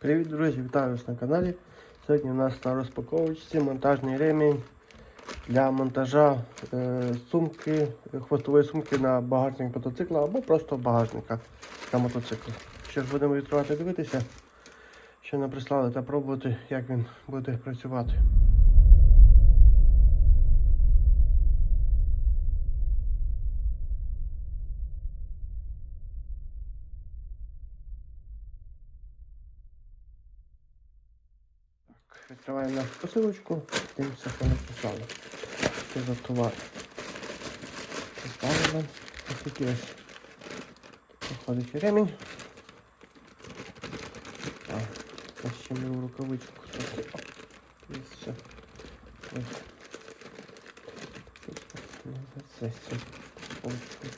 Привіт, друзі! Вітаю вас на каналі. Сьогодні у нас на розпаковочці монтажний ремінь для монтажа е, сумки, хвостової сумки на багажник мотоцикла або просто багажника на мотоцикл. Що ж будемо відкривати дивитися, що нам прислали та пробувати, як він буде працювати. відкриваємо нашу посилочку, дивимося, що написали. Що за товар. Поставимо. Ось такий ось виходить ремінь. А, ось ще ми в рукавичку. Дивіться. Ось. Це все. Ось.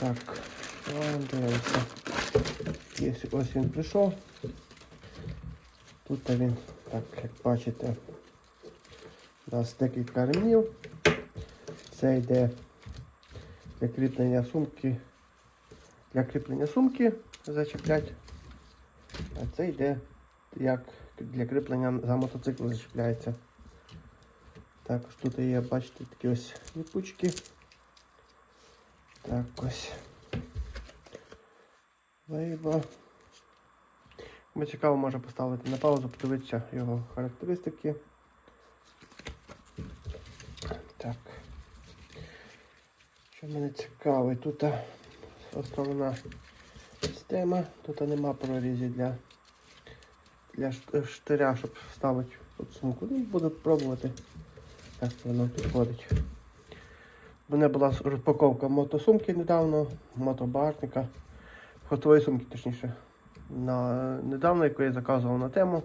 Так, давай дивимося. Є, ось він прийшов. Тут він, так, як бачите, у нас декілька ремнів. Це йде для кріплення сумки. Для кріплення сумки зачеплять. А це йде як для кріплення за мотоцикл зачепляється. Також тут є, бачите, такі ось ліпучки. Так ось. Лейба. Кому цікаво, може поставити на паузу, подивитися його характеристики. Так. Що мене цікавить, тут основна система, тут нема прорізів для, для штиря, щоб вставити тут сумку. Ну, буду пробувати, як воно підходить. У мене була розпаковка мотосумки недавно, мотобагажника, хотової сумки точніше на недавно, яку я заказував на тему.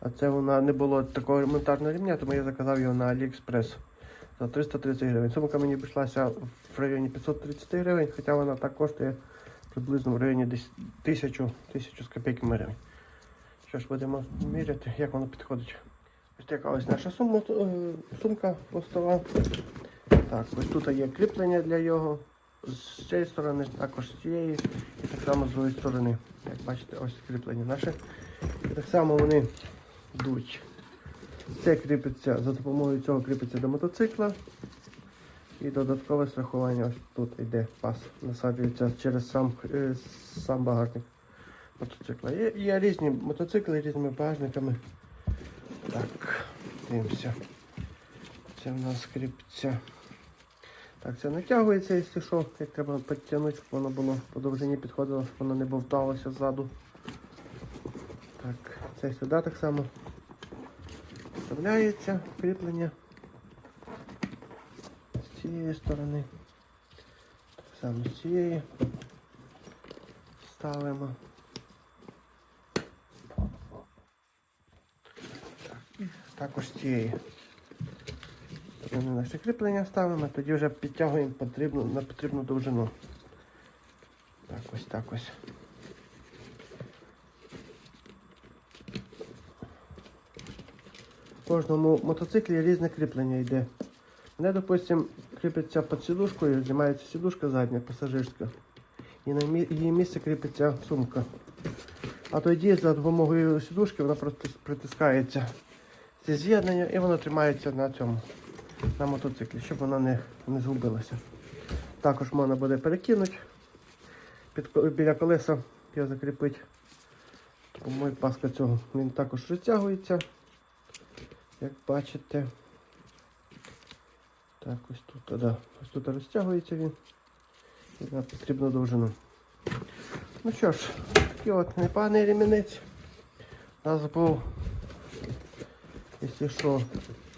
А це вона не було такого ремонтарного рівня, тому я заказав його на AliExpress за 330 гривень. Сумка мені обійшлася в районі 530 гривень, хоча вона так коштує приблизно в районі 1000 1000 з копійками гривень. Що ж, будемо міряти, як воно підходить. Ось така ось наша сумка, е, сумка постова. Так, ось тут є кріплення для його. З цієї сторони, також з цієї, і так само з другої сторони. Як бачите, ось кріплення наше. І так само вони йдуть. Це кріпиться, за допомогою цього кріпиться до мотоцикла. І додаткове страхування ось тут йде пас, насаджується через сам, е, сам багажник мотоцикла. Є, є різні мотоцикли різними багажниками. Так, дивимося. Це в нас кріпиться. Так, це натягується, якщо що, як треба підтягнути, щоб воно було по довжині підходило, щоб воно не бовталося ззаду. Так, це сюди так само вставляється кріплення з цієї сторони. Так само з цієї ставимо. Так, також з цієї. Ми наше кріплення ставимо, тоді вже підтягуємо потрібну, на потрібну довжину. Так ось так ось. В кожному мотоциклі різне кріплення йде. Мене, допустим, кріпиться під сідушкою, знімається сідушка задня, пасажирська. І на її місце кріпиться сумка. А тоді за допомогою сідушки вона просто притискається зі з'єднання і воно тримається на цьому на мотоциклі, щоб вона не, не згубилася. Також можна буде перекинути під, біля колеса, його закріпити. Допомогою паска цього. Він також розтягується, як бачите. Так, ось тут, да, ось тут розтягується він. І на потрібну довжину. Ну що ж, такий от непоганий ремінець. У був, якщо що,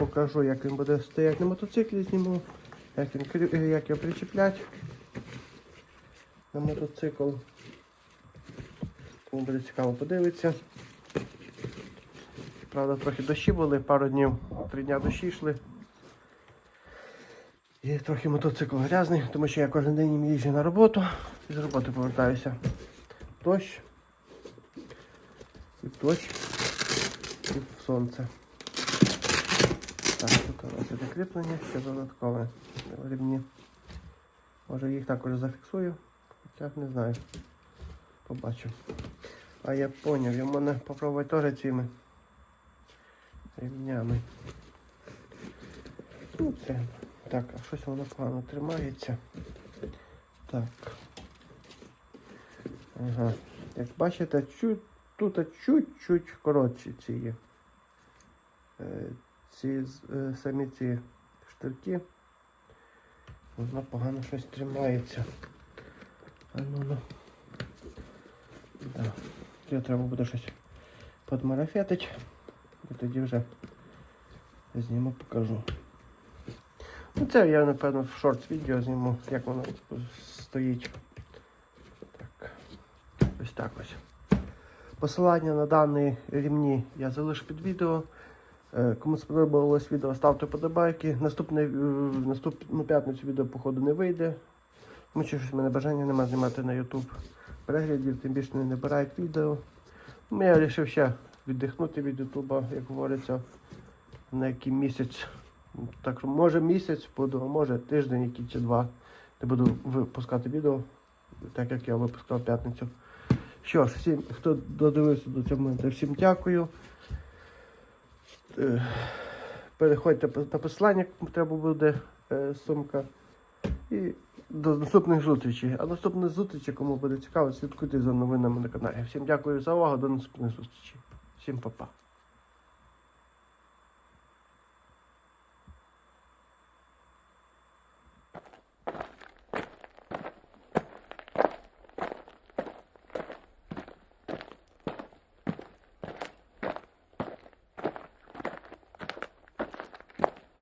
покажу, як він буде стояти на мотоциклі, зніму, як, він, е, як його причеплять на мотоцикл. Кому буде цікаво подивитися. Правда, трохи дощі були, пару днів, три дня дощі йшли. І трохи мотоцикл грязний, тому що я кожен день їжджу на роботу і з роботи повертаюся. Дощ. І дощ, і в сонце. Так, тут у нас іде кріплення, ще додаткове рівні. Може їх також зафіксую, хоча не знаю. Побачу. А я поняв, йому мене попробувати теж цими ремнями. Ну це. Так, а щось воно погано тримається. Так. Ага. Як бачите, чуть, тут чуть-чуть коротші ці є. Ці е, самі ці штирки. Воно погано щось тримається. А ну ну. Да. Треба буде щось подмарафетити. І тоді вже зніму, покажу. Ну це я напевно в шорт відео зніму, як воно стоїть. Так. Ось так ось. Посилання на дані рівні я залишу під відео. Е, Кому сподобалось відео, ставте подобайки. Наступне, наступну п'ятницю відео, походу, не вийде. Тому що в мене бажання немає знімати на YouTube переглядів, тим більше не набирають відео. Ну, я вирішив ще віддихнути від Ютуба, як говориться, на який місяць. Так, може місяць буду, а може тиждень який чи два. Не буду випускати відео, так як я випускав п'ятницю. Що ж, всім, хто додивився до цього моменту, всім дякую. Е, Переходьте на посилання, кому треба буде е, сумка. І до наступних зустрічей. А наступних зустрічей, кому буде цікаво, слідкуйте за новинами на каналі. Всім дякую за увагу, до наступних зустрічей. Всім па-па.